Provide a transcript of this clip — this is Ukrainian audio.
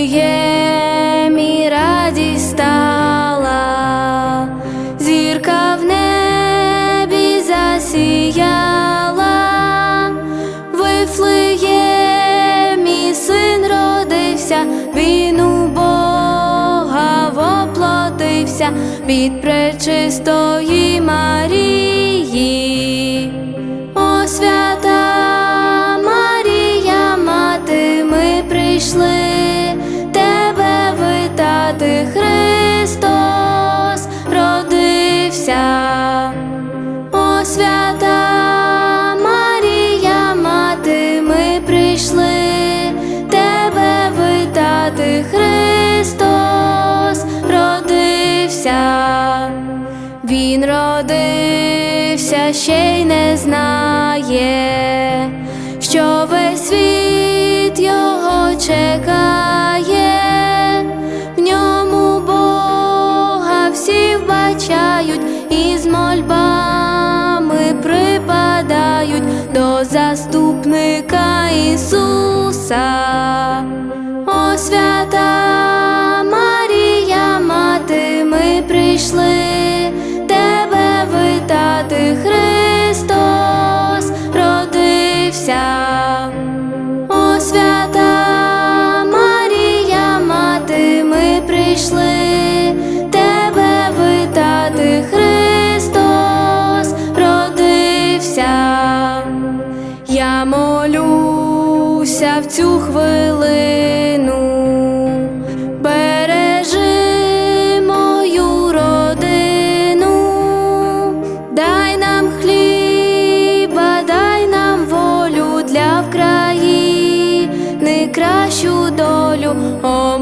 Вифлеємі мій радість стала, зірка в небі засіяла, Вифлеємі мій син родився, він у Бога воплотився. Під пречистої Марії. Родився, ще й не знає, що весь світ його чекає, в ньому Бога всі вбачають і з мольбами припадають до заступника Ісуса. О свята Марія, мати, ми прийшли цю хвилину бережи родину, дай нам хліба, дай нам волю для вкраїни кращу долю. О,